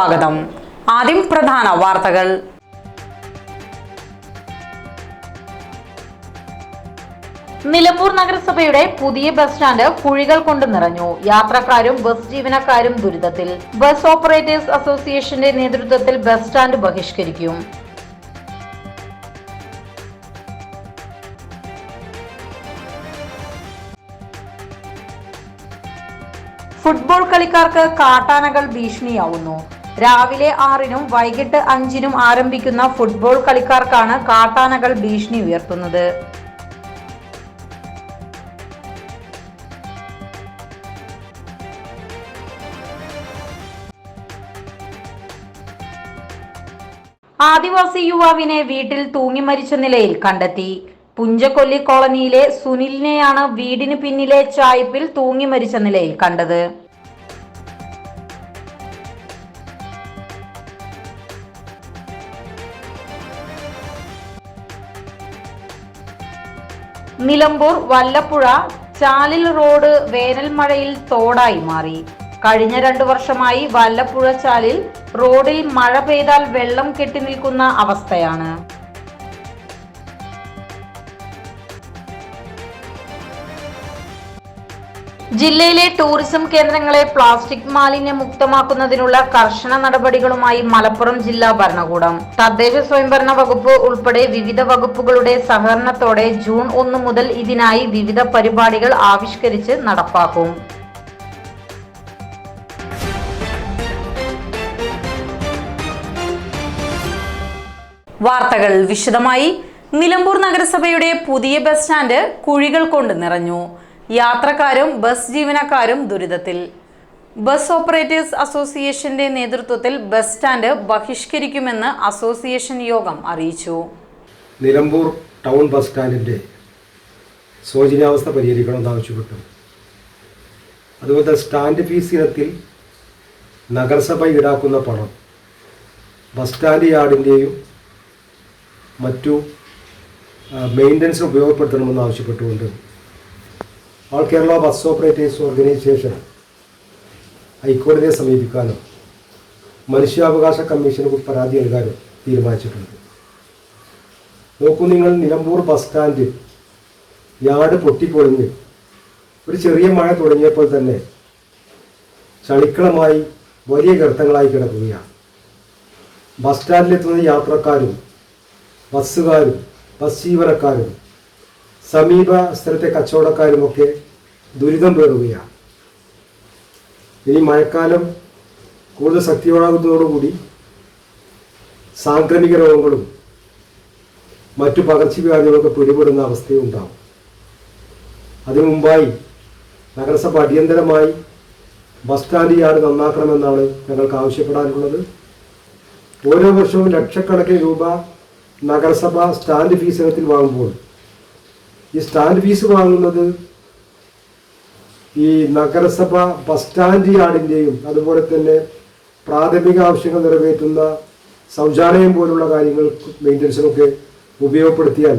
സ്വാഗതം. ആദ്യം പ്രധാന വാർത്തകൾ. നിലമ്പൂർ നഗരസഭയുടെ പുതിയ ബസ് സ്റ്റാൻഡ് കുഴികൾ കൊണ്ട് നിറഞ്ഞു. യാത്രക്കാരും ബസ് ജീവനക്കാരും ദുരിതത്തിൽ. ബസ് ഓപ്പറേറ്റേഴ്സ് അസോസിയേഷന്റെ നേതൃത്വത്തിൽ ബസ് സ്റ്റാൻഡ് ബഹിഷ്കരിക്കും. ഫുട്ബോൾ കളിക്കാർക്ക് കാട്ടാനകൾ ഭീഷണിയാവുന്നു. രാവിലെ ആറിനും വൈകിട്ട് അഞ്ചിനും ആരംഭിക്കുന്ന ഫുട്ബോൾ കളിക്കാർക്കാണ് കാട്ടാനകൾ ഭീഷണി ഉയർത്തുന്നത്. ആദിവാസി യുവാവിനെ വീട്ടിൽ തൂങ്ങി മരിച്ച നിലയിൽ കണ്ടെത്തി. പുഞ്ചക്കൊല്ലി കോളനിയിലെ സുനിലിനെയാണ് വീടിന് പിന്നിലെ ചായ്പിൽ തൂങ്ങി മരിച്ച നിലയിൽ കണ്ടത്. നിലമ്പൂർ വല്ലപ്പുഴ ചാലിൽ റോഡ് വേനൽ മഴയിൽ തോടായി മാറി. കഴിഞ്ഞ രണ്ടു വർഷമായി വല്ലപ്പുഴ ചാലിൽ റോഡിൽ മഴ പെയ്താൽ വെള്ളം കെട്ടി നിൽക്കുന്ന അവസ്ഥയാണ്. ജില്ലയിലെ ടൂറിസം കേന്ദ്രങ്ങളെ പ്ലാസ്റ്റിക് മാലിന്യ മുക്തമാക്കുന്നതിനുള്ള കർശന നടപടികളുമായി മലപ്പുറം ജില്ലാ ഭരണകൂടം. തദ്ദേശ സ്വയംഭരണ വകുപ്പ് ഉൾപ്പെടെ വിവിധ വകുപ്പുകളുടെ സഹകരണത്തോടെ ജൂൺ ഒന്ന് മുതൽ ഇതിനായി വിവിധ പരിപാടികൾ ആവിഷ്കരിച്ച് നടപ്പാക്കും. വാർത്തകൾ വിശദമായി. നിലമ്പൂർ നഗരസഭയുടെ പുതിയ ബസ് സ്റ്റാൻഡ് കുഴികൾ കൊണ്ട് നിറഞ്ഞു. യാത്രക്കാരും ബസ് ജീവനക്കാരും ദുരിതത്തിൽ. ബസ് ഓപ്പറേറ്റേഴ്സ് അസോസിയേഷന്റെ നേതൃത്വത്തിൽ ബസ് സ്റ്റാൻഡ് ബഹിഷ്കരിക്കുമെന്ന് അസോസിയേഷൻ യോഗം അറിയിച്ചു. നിലമ്പൂർ ടൗൺ ബസ് സ്റ്റാൻഡിന്റെ ശോചനീയാവസ്ഥ പരിഹരിക്കണമെന്ന് ആവശ്യപ്പെട്ടു. അതുപോലെ സ്റ്റാൻഡ് ഫീസ് ഇനത്തിൽ നഗരസഭ ഈടാക്കുന്ന പണം ബസ് സ്റ്റാൻഡ് യാർഡിന്റെയും മറ്റു മെയിന്റനൻസിന് ഉപയോഗപ്പെടുത്തണമെന്ന് ആവശ്യപ്പെട്ടുകൊണ്ട് all Kerala bus operators organisation ഹൈക്കോടതിയെ സമീപിക്കാനും മനുഷ്യാവകാശ കമ്മീഷന് പരാതി നൽകാനും തീരുമാനിച്ചിട്ടുണ്ട്. നോക്കൂ നിങ്ങൾ നിലമ്പൂർ ബസ് സ്റ്റാൻഡ് യാട് പൊട്ടിപ്പൊളിഞ്ഞ് ഒരു ചെറിയ മഴ തുടങ്ങിയപ്പോൾ തന്നെ ചളിക്കളമായി വലിയ ഗർത്തങ്ങളായി കിടക്കുകയാണ്. ബസ് സ്റ്റാൻഡിലെത്തുന്ന യാത്രക്കാരും ബസ്സുകാരും ബസ് ജീവനക്കാരും സമീപ സ്ഥലത്തെ കച്ചവടക്കാരുമൊക്കെ ദുരിതം പേറുകയാണ്. ഇനി മഴക്കാലം കൂടുതൽ ശക്തിയോടാകുന്നതോടുകൂടി സാംക്രമിക രോഗങ്ങളും മറ്റു പകർച്ചവ്യാധികളൊക്കെ പിടിപെടുന്ന അവസ്ഥയുണ്ടാവും അതിനു മുമ്പായി നഗരസഭ അടിയന്തരമായി ബസ് സ്റ്റാൻഡ് യാർഡ് നന്നാക്കണമെന്നാണ് ഞങ്ങൾക്ക് ആവശ്യപ്പെടാനുള്ളത്. ഓരോ വർഷവും ലക്ഷക്കണക്കിന് രൂപ നഗരസഭ സ്റ്റാൻഡ് ഫീസ് ഇനത്തിൽ വാങ്ങുമ്പോൾ ഈ സ്റ്റാൻഡ് ഫീസ് വാങ്ങുന്നത് ഈ നഗരസഭ ബസ് സ്റ്റാൻഡ് യാർഡിന്റെയും അതുപോലെ തന്നെ പ്രാഥമിക ആവശ്യങ്ങൾ നിറവേറ്റുന്ന ശൗചാലയം പോലുള്ള കാര്യങ്ങൾ മെയിന്റനൻസിനൊക്കെ ഉപയോഗപ്പെടുത്തിയാൽ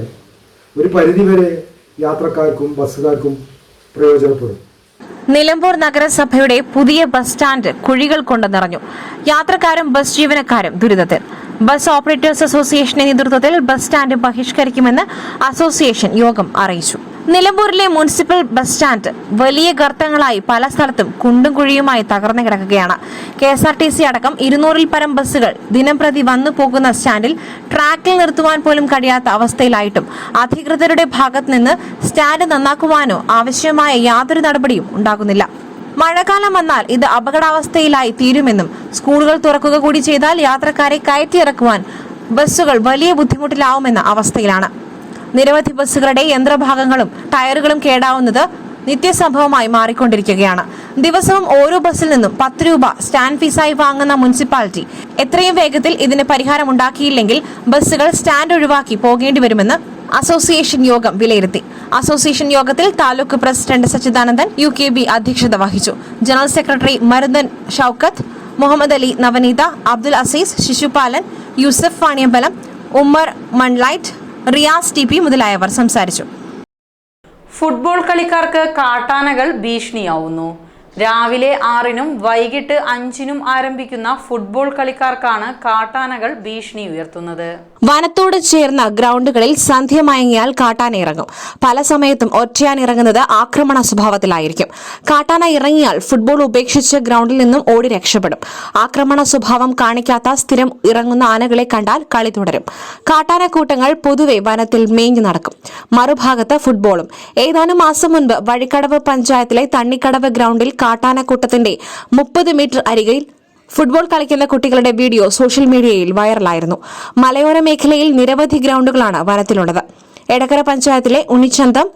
ഒരു പരിധിവരെ യാത്രക്കാർക്കും ബസ്സുകാർക്കും പ്രയോജനപ്പെടും. നിലമ്പൂർ നഗരസഭയുടെ പുതിയ ബസ് സ്റ്റാൻഡ് കുഴികൾ കൊണ്ട് നിറഞ്ഞു. യാത്രക്കാരും ബസ് ജീവനക്കാരും ദുരിതത്തിൽ. ബസ് ഓപ്പറേറ്റേഴ്സ് അസോസിയേഷന്റെ നേതൃത്വത്തിൽ ബസ് സ്റ്റാൻഡ് ബഹിഷ്കരിക്കുമെന്ന് അസോസിയേഷൻ യോഗം അറിയിച്ചു. നിലമ്പൂരിലെ മുനിസിപ്പൽ ബസ് സ്റ്റാൻഡ് വലിയ ഗർത്തങ്ങളായി പല സ്ഥലത്തും കുണ്ടും കുഴിയുമായി തകർന്നു കിടക്കുകയാണ്. K S R T C അടക്കം ഇരുന്നൂറിൽ പരം ബസ്സുകൾ ദിനംപ്രതി വന്നു പോകുന്ന സ്റ്റാൻഡിൽ ട്രാക്കിൽ നിർത്തുവാൻ പോലും കഴിയാത്ത അവസ്ഥയിലായിട്ടും അധികൃതരുടെ ഭാഗത്ത് നിന്ന് സ്റ്റാൻഡ് നന്നാക്കുവാനോ ആവശ്യമായ യാതൊരു നടപടിയും ഉണ്ടാകുന്നില്ല. മഴക്കാലം വന്നാൽ ഇത് അപകടാവസ്ഥയിലായി തീരുമെന്നും സ്കൂളുകൾ തുറക്കുക കൂടി ചെയ്താൽ യാത്രക്കാരെ കയറ്റിയിറക്കുവാൻ ബസ്സുകൾ വലിയ ബുദ്ധിമുട്ടിലാവുമെന്ന അവസ്ഥയിലാണ്. നിരവധി ബസ്സുകളുടെ യന്ത്രഭാഗങ്ങളും ടയറുകളും കേടാവുന്നത് നിത്യസംഭവമായി മാറിക്കൊണ്ടിരിക്കുകയാണ്. ദിവസവും ഓരോ ബസ്സിൽ നിന്നും പത്ത് രൂപ സ്റ്റാൻഡ് ഫീസായി വാങ്ങുന്ന മുനിസിപ്പാലിറ്റി എത്രയും വേഗത്തിൽ ഇതിന് പരിഹാരം ഉണ്ടാക്കിയില്ലെങ്കിൽ ബസ്സുകൾ സ്റ്റാൻഡ് ഒഴിവാക്കി പോകേണ്ടി വരുമെന്ന് അസോസിയേഷൻ യോഗം വിലയിരുത്തി. അസോസിയേഷൻ യോഗത്തിൽ taluk president Sachidanandan U K B അധ്യക്ഷത വഹിച്ചു. General secretary Marudan Shoukath Muhammad Ali Navaneetha Abdul Azeez Sisupalan Yusuf Vaniyambalam Ummer moonlight Riyas T P മുതലായവർ സംസാരിച്ചു. ഫുട്ബോൾ കളിക്കാർക്ക് കാട്ടാനകൾ ഭീഷണിയാവുന്നു. രാവിലെ ആറിനും വൈകിട്ട് അഞ്ചിനും ആരംഭിക്കുന്ന ഫുട്ബോൾ കളിക്കാർക്കാണ് കാട്ടാനകൾ ഭീഷണി ഉയർത്തുന്നത്. വനത്തോട് ചേർന്ന ഗ്രൗണ്ടുകളിൽ സന്ധ്യ മയങ്ങിയാൽ കാട്ടാന ഇറങ്ങും. പല സമയത്തും ഒറ്റയാൻ ഇറങ്ങുന്നത് ആക്രമണ സ്വഭാവത്തിലായിരിക്കും. കാട്ടാന ഇറങ്ങിയാൽ ഫുട്ബോൾ ഉപേക്ഷിച്ച് ഗ്രൗണ്ടിൽ നിന്നും ഓടി രക്ഷപ്പെടും. ആക്രമണ സ്വഭാവം കാണിക്കാത്ത സ്ഥിരം ഇറങ്ങുന്ന ആനകളെ കണ്ടാൽ കളി തുടരും. കാട്ടാന കൂട്ടങ്ങൾ പൊതുവെ വനത്തിൽ മേഞ്ഞു നടക്കും. മറുഭാഗത്ത് ഫുട്ബോളും. ഏതാനും മാസം മുൻപ് വഴിക്കടവ് പഞ്ചായത്തിലെ തണ്ണിക്കടവ് ഗ്രൗണ്ടിൽ കാട്ടാനക്കൂട്ടത്തിന്റെ മുപ്പത് മീറ്റർ അരികിൽ ഫുട്ബോൾ കളിക്കുന്ന കുട്ടികളുടെ വീഡിയോ സോഷ്യൽ മീഡിയയിൽ വൈറലായിരുന്നു. മലയോര മേഖലയിൽ നിരവധി ഗ്രൗണ്ടുകളാണ് വനത്തിലുള്ളത്. എടക്കര പഞ്ചായത്തിലെ ഉണ്ണിച്ചന്തം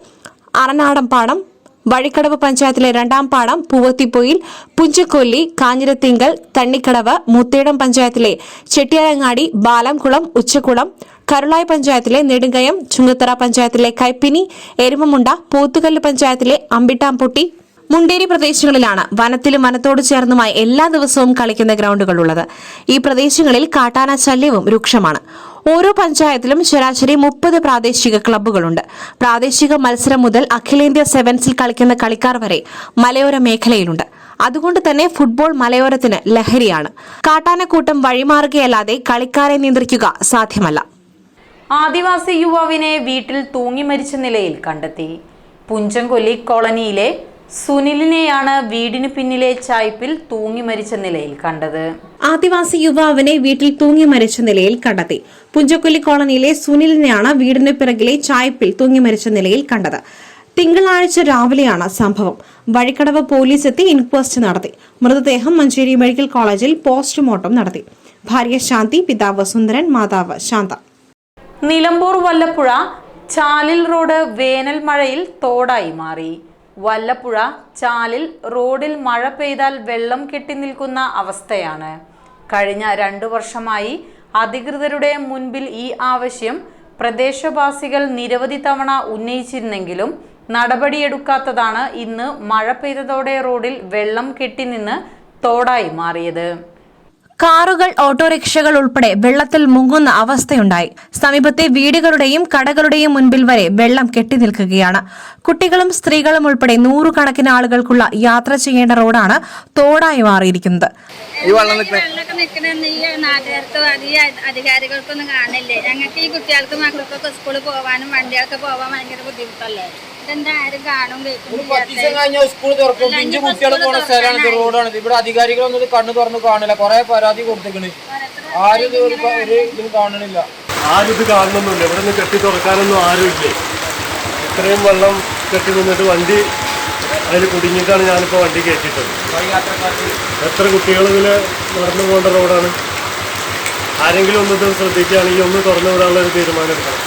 അറനാടം പാടം വഴിക്കടവ് പഞ്ചായത്തിലെ രണ്ടാം പാടം പൂവത്തിപ്പൊയിൽ പുഞ്ചക്കൊല്ലി കാഞ്ഞിരത്തിങ്കൽ തണ്ണിക്കടവ് മുത്തേടം പഞ്ചായത്തിലെ ചെട്ടിയാരങ്ങാടി ബാലംകുളം ഉച്ചക്കുളം കരുളായി പഞ്ചായത്തിലെ നെടുങ്കയം ചുങ്കത്തറ പഞ്ചായത്തിലെ കൈപ്പിനി എരുമമുണ്ട പോത്തുകല്ല് പഞ്ചായത്തിലെ അമ്പിട്ടാംപൊട്ടി മുണ്ടേരി പ്രദേശങ്ങളിലാണ് വനത്തിലും വനത്തോട് ചേർന്നുമായി എല്ലാ ദിവസവും കളിക്കുന്ന ഗ്രൗണ്ടുകൾ ഉള്ളത് ഈ പ്രദേശങ്ങളിൽ കാട്ടാന ശല്യവും രൂക്ഷമാണ്. ഓരോ പഞ്ചായത്തിലും ശരാശരി മുപ്പത് പ്രാദേശിക ക്ലബ്ബുകളുണ്ട്. പ്രാദേശിക മത്സരം മുതൽ അഖിലേന്ത്യാ സെവൻസിൽ കളിക്കുന്ന കളിക്കാർ വരെ മലയോര മേഖലയിലുണ്ട്. അതുകൊണ്ട് തന്നെ ഫുട്ബോൾ മലയോരത്തിന് ലഹരിയാണ്. കാട്ടാനക്കൂട്ടം വഴിമാറുകയല്ലാതെ കളിക്കാരെ നിയന്ത്രിക്കുക സാധ്യമല്ല. ആദിവാസി യുവാവിനെ വീട്ടിൽ തൂങ്ങി മരിച്ച നിലയിൽ കണ്ടെത്തി. പുഞ്ചംകൊല്ലി കോളനിയിലെ സുനിലിനെയാണ് വീടിന് പിന്നിലെ ചായ്പിൽ തൂങ്ങി മരിച്ച നിലയിൽ കണ്ടത്. ആദിവാസി യുവാവിനെ വീട്ടിൽ തൂങ്ങി മരിച്ച നിലയിൽ കണ്ടെത്തി. പുഞ്ചക്കൊല്ലി കോളനിയിലെ സുനിലിനെയാണ് വീടിന് പിറകിലെ ചായ്പിൽ തൂങ്ങി മരിച്ച നിലയിൽ കണ്ടത്. തിങ്കളാഴ്ച രാവിലെയാണ് സംഭവം. വഴിക്കടവ് പോലീസ് എത്തി ഇൻക്വസ്റ്റ് നടത്തി. മൃതദേഹം മഞ്ചേരി മെഡിക്കൽ കോളേജിൽ പോസ്റ്റ്മോർട്ടം നടത്തി. ഭാര്യ ശാന്തി പിതാവ് സുന്ദരൻ മാതാവ് ശാന്ത. നിലമ്പൂർ വല്ലപ്പുഴ ചാലിൽ റോഡ് വേനൽ മഴയിൽ തോടായി മാറി. വല്ലപ്പുഴ ചാലിൽ റോഡിൽ മഴ പെയ്താൽ വെള്ളം കെട്ടി നിൽക്കുന്ന അവസ്ഥയാണ്. കഴിഞ്ഞ രണ്ടു വർഷമായി അധികൃതരുടെ മുൻപിൽ ഈ ആവശ്യം പ്രദേശവാസികൾ നിരവധി തവണ ഉന്നയിച്ചിരുന്നെങ്കിലും നടപടിയെടുക്കാത്തതാണ് ഇന്ന് മഴ പെയ്തതോടെ റോഡിൽ വെള്ളം കെട്ടിനിന്ന് തോടായി മാറിയത്. കാറുകൾ ഓട്ടോറിക്ഷകൾ ഉൾപ്പെടെ വെള്ളത്തിൽ മുങ്ങുന്ന അവസ്ഥയുണ്ടായി. സമീപത്തെ വീടുകളുടെയും കടകളുടെയും മുൻപിൽ വരെ വെള്ളം കെട്ടി നിൽക്കുകയാണ്. കുട്ടികളും സ്ത്രീകളും ഉൾപ്പെടെ നൂറുകണക്കിന് ആളുകൾക്കുള്ള യാത്ര ചെയ്യേണ്ട റോഡാണ് തോടായി മാറിയിരിക്കുന്നത്. ഈ വെള്ളം നിൽക്കുന്ന നിൽക്കണമെന്ന് ഈ നാട്ടുകാർക്കോ ഈ അധികാരികൾക്കൊന്നും കാണില്ലേ ഞങ്ങൾക്ക് ഈ കുട്ടികൾക്കും മക്കൾക്കൊക്കെ സ്കൂളിൽ പോകാനും വണ്ടികൾക്ക് പോകാൻ ഭയങ്കര ബുദ്ധിമുട്ടല്ലേ? ഇതെന്താ ആരും കാണും കേൾക്കും പത്ത് ദിവസം കഴിഞ്ഞാൽ സ്കൂൾ തുറക്കും. പിഞ്ചു കുട്ടികൾ പോണ സ്ഥലമാണ് ഇത് റോഡാണ് ഇവിടെ അധികാരികളൊന്നും ഇത് കണ്ണു തുറന്ന് കാണില്ല. കുറെ പരാതി കൊടുത്തേക്കണ്. ആരും ഇത് ഒരു പ- ഒരു ഇതും കാണണില്ല. ആരും ഇത് കാണണമെന്നില്ല ഇവിടെ നിന്ന് കെട്ടി തുറക്കാനൊന്നും ആരുമില്ലേ? ഇത്രയും വെള്ളം കെട്ടി നിന്നിട്ട് വണ്ടി അതിൽ കുടുങ്ങിയിട്ടാണ് ഞാനിപ്പോൾ വണ്ടി കയറ്റിയിട്ടത്. എത്ര കുട്ടികൾ ഇതിൽ നടന്നു പോകേണ്ട റോഡാണ്? ആരെങ്കിലും ഒന്ന് ഇത് ശ്രദ്ധിക്കുകയാണെങ്കിൽ ഒന്ന് തുറന്നു വിടാനുള്ള ഒരു തീരുമാനം എടുക്കണം.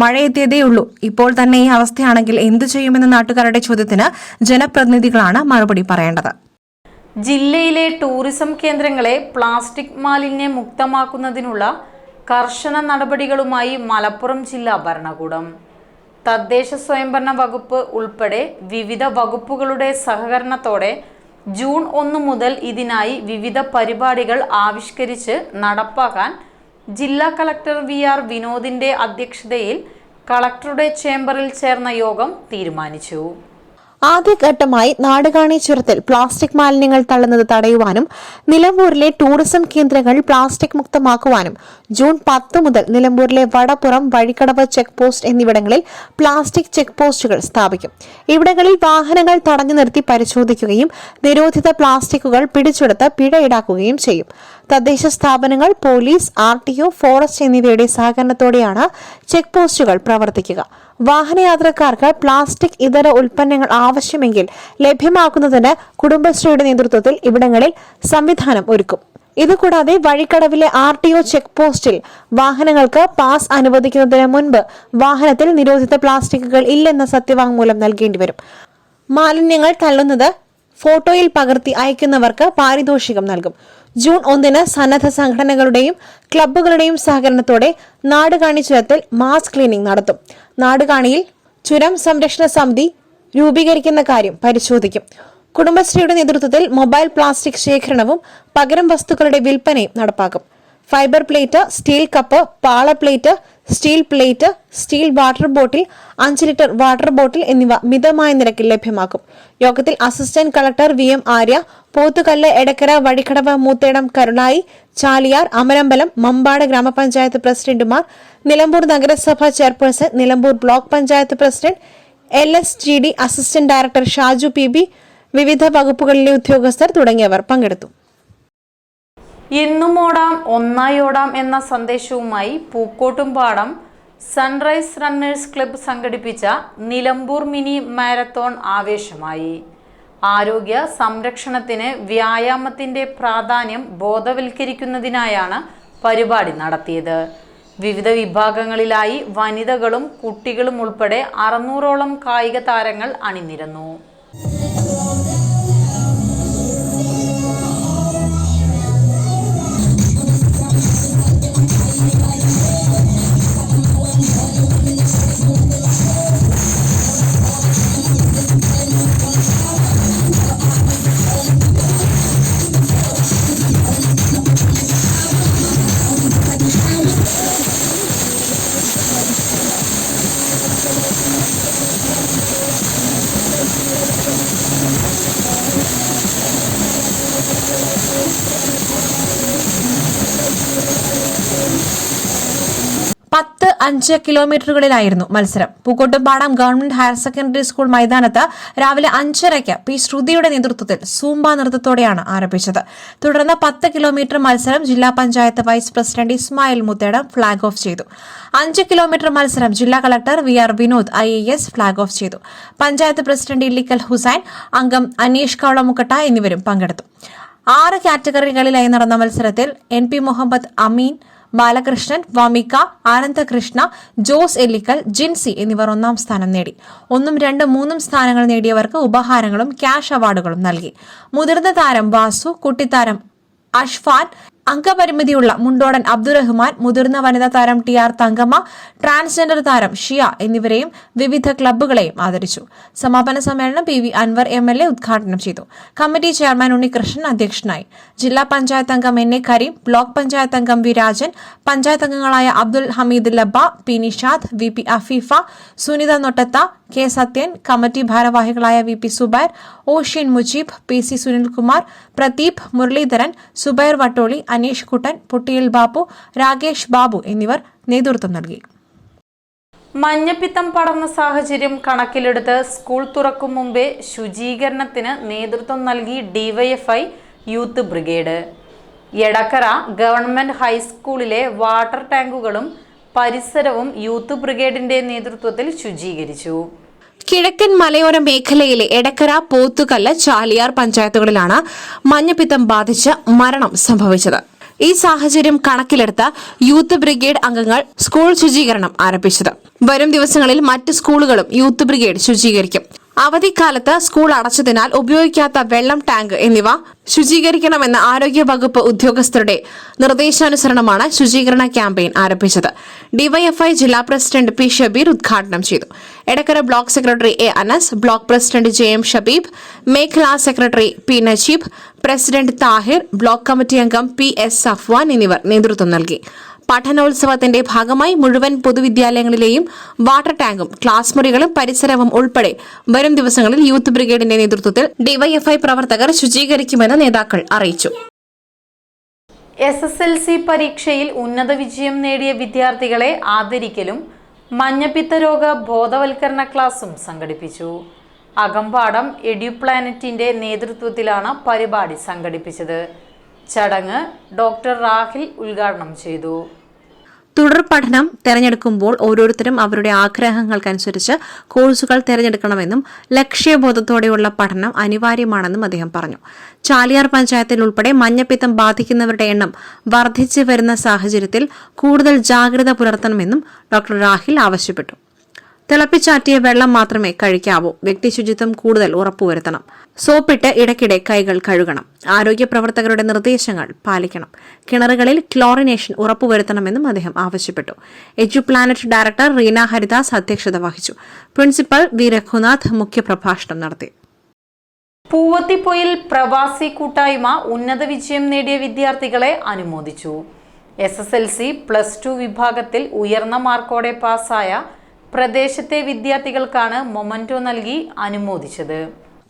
മഴ എത്തിയതേയുള്ളൂ ഇപ്പോൾ തന്നെ ഈ അവസ്ഥയാണെങ്കിൽ എന്തു ചെയ്യുമെന്ന നാട്ടുകാരുടെ ചോദ്യത്തിന് ജനപ്രതിനിധികളാണ് മറുപടി പറയേണ്ടത്. ജില്ലയിലെ ടൂറിസം കേന്ദ്രങ്ങളെ പ്ലാസ്റ്റിക് മാലിന്യ മുക്തമാക്കുന്നതിനുള്ള കർശന നടപടികളുമായി മലപ്പുറം ജില്ലാ ഭരണകൂടം. തദ്ദേശ സ്വയംഭരണ വകുപ്പ് ഉൾപ്പെടെ വിവിധ വകുപ്പുകളുടെ സഹകരണത്തോടെ ജൂൺ ഒന്ന് മുതൽ ഇതിനായി വിവിധ പരിപാടികൾ ആവിഷ്കരിച്ച് നടപ്പാക്കാൻ ജില്ലാ കളക്ടർ വി ആർ വിനോദിന്റെ അധ്യക്ഷതയിൽ കളക്ടറുടെ ചേംബറിൽ ചേർന്ന യോഗം തീരുമാനിച്ചു. ആദ്യഘട്ടമായി നാടുകാണി ചുരത്തിൽ പ്ലാസ്റ്റിക് മാലിന്യങ്ങൾ തള്ളുന്നത് തടയുവാനും നിലമ്പൂരിലെ ടൂറിസം കേന്ദ്രങ്ങൾ പ്ലാസ്റ്റിക് മുക്തമാക്കുവാനും ജൂൺ പത്ത് മുതൽ നിലമ്പൂരിലെ വടപ്പുറം വഴിക്കടവ് ചെക്ക് പോസ്റ്റ് എന്നിവിടങ്ങളിൽ പ്ലാസ്റ്റിക് ചെക്ക് പോസ്റ്റുകൾ സ്ഥാപിക്കും. ഇവിടങ്ങളിൽ വാഹനങ്ങൾ തടഞ്ഞു നിർത്തി പരിശോധിക്കുകയും നിരോധിത പ്ലാസ്റ്റിക്കുകൾ പിടിച്ചെടുത്ത് പിഴ ഈടാക്കുകയും ചെയ്യും. തദ്ദേശ സ്ഥാപനങ്ങൾ police R T O forest എന്നിവയുടെ സഹകരണത്തോടെയാണ് ചെക്ക് പോസ്റ്റുകൾ പ്രവർത്തിക്കുക. വാഹനയാത്രക്കാർക്ക് പ്ലാസ്റ്റിക് ഇതര ഉൽപ്പന്നങ്ങൾ ആവശ്യമെങ്കിൽ ലഭ്യമാക്കുന്നതിന് കുടുംബശ്രീയുടെ നേതൃത്വത്തിൽ ഇവിടങ്ങളിൽ സംവിധാനം ഒരുക്കും. ഇതുകൂടാതെ വഴിക്കടവിലെ ആർ ടി ഒ ചെക്ക് പോസ്റ്റിൽ വാഹനങ്ങൾക്ക് പാസ് അനുവദിക്കുന്നതിന് മുൻപ് വാഹനത്തിൽ നിരോധിത പ്ലാസ്റ്റിക്കുകൾ ഇല്ലെന്ന സത്യവാങ്മൂലം നൽകേണ്ടി വരും. മാലിന്യങ്ങൾ തള്ളുന്നത് ഫോട്ടോയിൽ പകർത്തി അയക്കുന്നവർക്ക് പാരിതോഷികം നൽകും. ജൂൺ ഒന്നിന് സന്നദ്ധ സംഘടനകളുടെയും ക്ലബ്ബുകളുടെയും സഹകരണത്തോടെ നാടുകാണി ചുരത്തിൽ മാസ് ക്ലീനിംഗ് നടത്തും. നാടുകാണിയിൽ ചുരം സംരക്ഷണ സമിതി രൂപീകരിക്കുന്ന കാര്യം പരിശോധിക്കും. കുടുംബശ്രീയുടെ നേതൃത്വത്തിൽ മൊബൈൽ പ്ലാസ്റ്റിക് ശേഖരണവും പകരം വസ്തുക്കളുടെ വിൽപ്പനയും നടപ്പാക്കും. ഫൈബർ പ്ലേറ്റ് സ്റ്റീൽ കപ്പ് പാള plate steel plate steel water bottle അഞ്ച് ലിറ്റർ വാട്ടർ ബോട്ടിൽ എന്നിവ മിതമായ നിരക്കിൽ ലഭ്യമാക്കും. യോഗത്തിൽ assistant collector V M Arya Pothukallu Edakkara Vazhikkadavu Moothedam Karunayi Chaliyar Amarambalam Mambad ഗ്രാമപഞ്ചായത്ത് പ്രസിഡന്റുമാർ നിലമ്പൂർ നഗരസഭ chairperson Nilambur block panchayat president L S G D assistant director Shaju P B വിവിധ വകുപ്പുകളിലെ ഉദ്യോഗസ്ഥർ തുടങ്ങിയവർ പങ്കെടുത്തു. എന്നും ഓടാം ഒന്നായി ഓടാം എന്ന സന്ദേശവുമായി പൂക്കോട്ടും പാടം സൺറൈസ് റണ്ണേഴ്സ് ക്ലബ്ബ് സംഘടിപ്പിച്ച നിലമ്പൂർ മിനി മാരത്തോൺ ആവേശമായി. ആരോഗ്യ സംരക്ഷണത്തിന് വ്യായാമത്തിന്റെ പ്രാധാന്യം ബോധവൽക്കരിക്കുന്നതിനായാണ് പരിപാടി നടത്തിയത്. വിവിധ വിഭാഗങ്ങളിലായി വനിതകളും കുട്ടികളും ഉൾപ്പെടെ അറുന്നൂറോളം കായിക താരങ്ങൾ അണിനിരന്നു. കിലോമീറ്ററുകളിലായിരുന്നു മത്സരം. Pookkottumpadam government higher secondary school മൈതാനത്ത് രാവിലെ അഞ്ചരയ്ക്ക് പി ശ്രുതിയുടെ നേതൃത്വത്തിൽ സൂംബ നൃത്തത്തോടെയാണ് ആരംഭിച്ചത്. തുടർന്ന് പത്ത് കിലോമീറ്റർ മത്സരം ജില്ലാ panchayat vice president Ismail Muthedam flag off ചെയ്തു. അഞ്ച് കിലോമീറ്റർ മത്സരം ജില്ലാ collector V R Vinod I A S flag off ചെയ്തു. പഞ്ചായത്ത് പ്രസിഡന്റ് ഇല്ലിക്കൽ ഹുസൈൻ അംഗം അനീഷ് കവളമുക്കട്ട എന്നിവരും പങ്കെടുത്തു. ആറ് കാറ്റഗറികളിലായി നടന്ന മത്സരത്തിൽ എൻ പി മുഹമ്മദ് അമീൻ ബാലകൃഷ്ണൻ വമിക ആനന്ദകൃഷ്ണ ജോസ് എല്ലിക്കൽ ജിൻസി എന്നിവർ ഒന്നാം സ്ഥാനം നേടി. ഒന്നും രണ്ടും മൂന്നും സ്ഥാനങ്ങൾ നേടിയവർക്ക് ഉപഹാരങ്ങളും ക്യാഷ് അവാർഡുകളും നൽകി. മുതിർന്ന താരം വാസു കുട്ടിത്താരം അഷ്ഫാൻ അംഗപരിമിതിയുള്ള മുണ്ടോടൻ അബ്ദുറഹ്മാൻ മുതിർന്ന വനിതാ താരം ടി ആർ തങ്കമ്മ ട്രാൻസ്ജെൻഡർ താരം ഷിയ എന്നിവരെയും വിവിധ ക്ലബ്ബുകളെയും ആദരിച്ചു. സമാപന സമ്മേളനം P V Anvar M L A ഉദ്ഘാടനം ചെയ്തു. കമ്മിറ്റി ചെയർമാൻ ഉണ്ണികൃഷ്ണൻ അധ്യക്ഷനായി. ജില്ലാ പഞ്ചായത്ത് അംഗം N A Kareem block panchayat അംഗം വി രാജൻ പഞ്ചായത്ത് അംഗങ്ങളായ Abdul Hameed Labba P Nishad V P Afeefa Sunitha Nottath K Sathyan committee ഭാരവാഹികളായ V P Zubair ocean Mujeeb P C Sunilkumar Pradeep Muraleedharan Zubair Vattoli Aneesh Kuttan Puttiyil Babu Rakesh Babu എന്നിവർ നേതൃത്വം നൽകി. മഞ്ഞപ്പിത്തം പടർന്ന സാഹചര്യം കണക്കിലെടുത്ത് school തുറക്കും മുമ്പേ ശുചീകരണത്തിന് നേതൃത്വം നൽകി DYFI youth brigade. Edakkara government ഹൈസ്കൂളിലെ വാട്ടർ ടാങ്കുകളും പരിസരവും യൂത്ത് ബ്രിഗേഡിന്റെ നേതൃത്വത്തിൽ ശുചീകരിച്ചു. കിഴക്കൻ മലയോര മേഖലയിലെ എടക്കര പോത്തുകല്ല് ചാലിയാർ പഞ്ചായത്തുകളിലാണ് മഞ്ഞപ്പിത്തം ബാധിച്ച് മരണം സംഭവിച്ചത്. ഈ സാഹചര്യം കണക്കിലെടുത്ത് യൂത്ത് ബ്രിഗേഡ് അംഗങ്ങൾ സ്കൂൾ ശുചീകരണം ആരംഭിച്ചത്. വരും ദിവസങ്ങളിൽ മറ്റ് സ്കൂളുകളും യൂത്ത് ബ്രിഗേഡ് ശുചീകരിക്കും. അവധിക്കാലത്ത് സ്കൂൾ അടച്ചതിനാൽ ഉപയോഗിക്കാത്ത വെള്ളം ടാങ്ക് എന്നിവ ശുചീകരിക്കണമെന്ന ആരോഗ്യ വകുപ്പ് ഉദ്യോഗസ്ഥരുടെ നിർദ്ദേശാനുസരണമാണ് ശുചീകരണ ക്യാമ്പയിൻ ആരംഭിച്ചത്. ഡിവൈഎഫ്ഐ ജില്ലാ പ്രസിഡന്റ് പി ഷബീർ ഉദ്ഘാടനം ചെയ്തു. Edakkara block secretary A Anas block president J M Shabeeb മേഖലാ secretary P Najeeb president Thahir block committee അംഗം പി എസ് സഫ്വാൻ എന്നിവർ നേതൃത്വം നൽകി. പഠനോത്സവത്തിന്റെ ഭാഗമായി മുഴുവൻ പൊതുവിദ്യാലയങ്ങളിലെയും വാട്ടർ ടാങ്കും ക്ലാസ് മുറികളും പരിസരവും ഉൾപ്പെടെ വരും ദിവസങ്ങളിൽ യൂത്ത് ബ്രിഗേഡിന്റെ നേതൃത്വത്തിൽ ഡിവൈഎഫ്ഐ പ്രവർത്തകർ ശുചീകരിക്കുമെന്ന് നേതാക്കൾ അറിയിച്ചു. എസ് എസ് എൽ സി പരീക്ഷയിൽ ഉന്നത വിജയം നേടിയ വിദ്യാർത്ഥികളെ ആദരിക്കലും മഞ്ഞപ്പിത്ത രോഗ ബോധവൽക്കരണ ക്ലാസും സംഘടിപ്പിച്ചു. അകമ്പാടം എഡ്യൂപ്ലാനറ്റിന്റെ നേതൃത്വത്തിലാണ് പരിപാടി സംഘടിപ്പിച്ചത്. ചടങ്ങ് ഡോക്ടർ റാഹിൽ ഉദ്ഘാടനം ചെയ്തു. തുടർ പഠനം തെരഞ്ഞെടുക്കുമ്പോൾ ഓരോരുത്തരും അവരുടെ ആഗ്രഹങ്ങൾക്കനുസരിച്ച് കോഴ്സുകൾ തിരഞ്ഞെടുക്കണമെന്നും ലക്ഷ്യബോധത്തോടെയുള്ള പഠനം അനിവാര്യമാണെന്നും അദ്ദേഹം പറഞ്ഞു. ചാലിയാർ പഞ്ചായത്തിൽ ഉൾപ്പെടെ മഞ്ഞപ്പിത്തം ബാധിക്കുന്നവരുടെ എണ്ണം വർദ്ധിച്ചു വരുന്ന സാഹചര്യത്തിൽ കൂടുതൽ ജാഗ്രത പുലർത്തണമെന്നും ഡോക്ടർ രാഹിൽ ആവശ്യപ്പെട്ടു. തിളപ്പിച്ചാറ്റിയ വെള്ളം മാത്രമേ കഴിക്കാവൂ. വ്യക്തി ശുചിത്വം കൂടുതൽ ഉറപ്പുവരുത്തണം. സോപ്പിട്ട് ഇടയ്ക്കിടെ കൈകൾ കഴുകണം. ആരോഗ്യ പ്രവർത്തകരുടെ നിർദ്ദേശങ്ങൾ പാലിക്കണം. കിണറുകളിൽ ക്ലോറിനേഷൻ ഉറപ്പുവരുത്തണമെന്നും അദ്ദേഹം ആവശ്യപ്പെട്ടു. Edu Planet director Reena Haridas അധ്യക്ഷത വഹിച്ചു. Principal V. രഘുനാഥ് മുഖ്യപ്രഭാഷണം നടത്തി. പൂവത്തിപ്പൊയിൽ പ്രവാസി കൂട്ടായ്മ ഉന്നത വിജയം നേടിയ വിദ്യാർത്ഥികളെ അനുമോദിച്ചു. S S L C plus two വിഭാഗത്തിൽ ഉയർന്ന മാർക്കോടെ പാസ്സായ പ്രദേശത്തെ വിദ്യാർത്ഥികൾക്കാണ് മൊമന്റോ നൽകി അനുമോദിച്ചത്.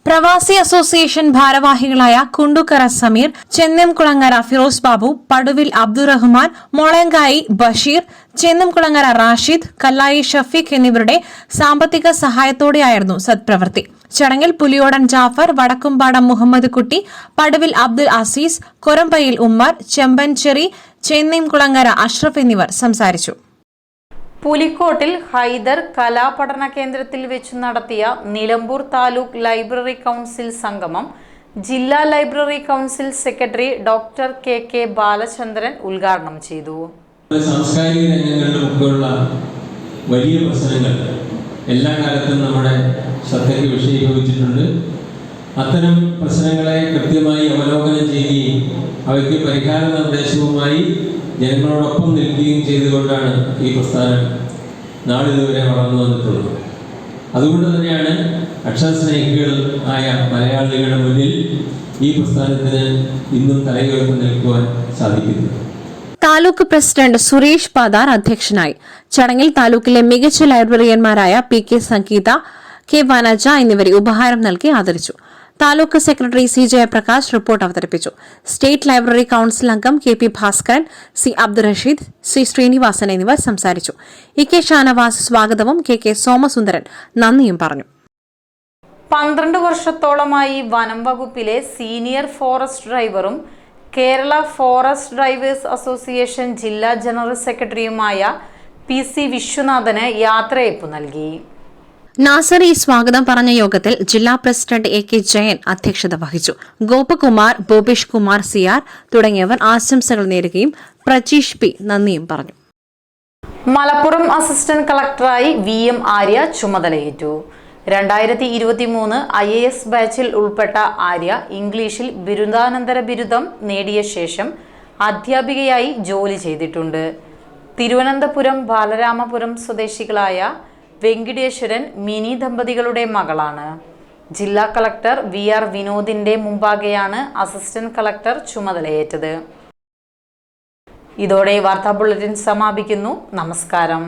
പ്രവാസി അസോസിയേഷൻ ഭാരവാഹികളായ കുണ്ടുക്കര സമീർ ചെന്നംകുളങ്ങര ഫിറോസ് ബാബു പടുവിൽ അബ്ദുറഹ്മാൻ മൊളങ്കായി ബഷീർ ചെന്നംകുളങ്ങര റാഷിദ് കല്ലായി ഷഫീഖ് എന്നിവരുടെ സാമ്പത്തിക സഹായത്തോടെയായിരുന്നു സത്പ്രവൃത്തി. ചടങ്ങിൽ പുലിയോടൻ ജാഫർ വടക്കുംപാടം മുഹമ്മദ് കുട്ടി പടുവിൽ അബ്ദുൽ അസീസ് കൊരമ്പയിൽ ഉമ്മർ ചെമ്പൻചെറി ചെന്നംകുളങ്ങര അഷ്റഫ് എന്നിവർ സംസാരിച്ചു. പുലിക്കോട്ടിൽ ഹൈദർ കലാപഠന കേന്ദ്രത്തിൽ വെച്ച് നടത്തിയ നിലമ്പൂർ താലൂക്ക് ലൈബ്രറി കൗൺസിൽ സംഗമം ജില്ലാ library council secretary doctor K K Balachandran ഉദ്ഘാടനം ചെയ്തു. സാംസ്കാരിക രംഗങ്ങളുടെ മുമ്പുള്ള വലിയ പ്രശ്നങ്ങൾ എല്ലാ കാലത്തും നമ്മുടെ ശ്രദ്ധയ്ക്ക് വിഷയീഭവിച്ചിട്ടുണ്ട്. അത്തരം പ്രശ്നങ്ങളെ കൃത്യമായി അവലോകനം ചെയ്യുകയും അവയ്ക്ക് പരിഹാര നിർദ്ദേശവുമായി ജനങ്ങളോടൊപ്പം നിൽക്കുകയും ചെയ്തുകൊണ്ടാണ് ഈ പ്രസ്ഥാനം നാളിതുവരെ വളർന്നു വന്നിട്ടുള്ളത്. അതുകൊണ്ട് തന്നെയാണ് അക്ഷരസ്നേഹികൾ ആയ മലയാളികളുടെ മുന്നിൽ ഈ പ്രസ്ഥാനത്തിന് ഇന്നും തലയുയർത്തി നിൽക്കുവാൻ സാധിക്കുന്നത്. താലൂക്ക് പ്രസിഡന്റ് സുരേഷ് പാദാർ അധ്യക്ഷനായി. ചടങ്ങിൽ താലൂക്കിലെ മികച്ച ലൈബ്രറിയന്മാരായ P K Sangeetha K Vanaja എന്നിവരെ ഉപഹാരം നൽകി ആദരിച്ചു. Taluk secretary C Jayaprakash report അവതരിപ്പിച്ചു. സ്റ്റേറ്റ് ലൈബ്രറി കൌൺസിൽ അംഗം K P Bhaskaran C Abdul Rasheed C Srinivasan എന്നിവർ സംസാരിച്ചു. ഇ കെ ഷാനവാസ് സ്വാഗതവും കെ കെ സോമസുന്ദരൻ നന്ദിയും പറഞ്ഞു. പന്ത്രണ്ട് വർഷത്തോളമായി വനം വകുപ്പിലെ സീനിയർ ഫോറസ്റ്റ് ഡ്രൈവറും കേരള ഫോറസ്റ്റ് ഡ്രൈവേഴ്സ് അസോസിയേഷൻ ജില്ലാ ജനറൽ സെക്രട്ടറിയുമായ പി സി വിശ്വനാഥന് യാത്രയയപ്പ് നൽകി. നാസറി സ്വാഗതം പറഞ്ഞ യോഗത്തിൽ ജില്ലാ പ്രസിഡന്റ് എ കെ ജയൻ അധ്യക്ഷത വഹിച്ചു. ഗോപകുമാർ ഭൂപേഷ് കുമാർ സിയാർ തുടങ്ങിയവർ ആശംസകൾ നേരുകയും പ്രജീഷ് പി നന്ദിയും പറഞ്ഞു. മലപ്പുറം അസിസ്റ്റന്റ് കളക്ടറായി വി എം ആര്യ ചുമതലയേറ്റു. രണ്ടായിരത്തി ഇരുപത്തി മൂന്ന് ഐ എ എസ് ബാച്ചിൽ ഉൾപ്പെട്ട ആര്യ ഇംഗ്ലീഷിൽ ബിരുദാനന്തര ബിരുദം നേടിയ ശേഷം അധ്യാപികയായി ജോലി ചെയ്തിട്ടുണ്ട്. തിരുവനന്തപുരം ബാലരാമപുരം സ്വദേശികളായ വെങ്കിടേശ്വരൻ മിനി ദമ്പതികളുടെ മകളാണ്. ജില്ലാ കളക്ടർ വി ആർ വിനോദിന്റെ മുമ്പാകെയാണ് അസിസ്റ്റന്റ് കളക്ടർ ചുമതലയേറ്റത്. ഇതോടെ വാർത്താ ബുള്ളറ്റിൻ സമാപിക്കുന്നു. നമസ്കാരം.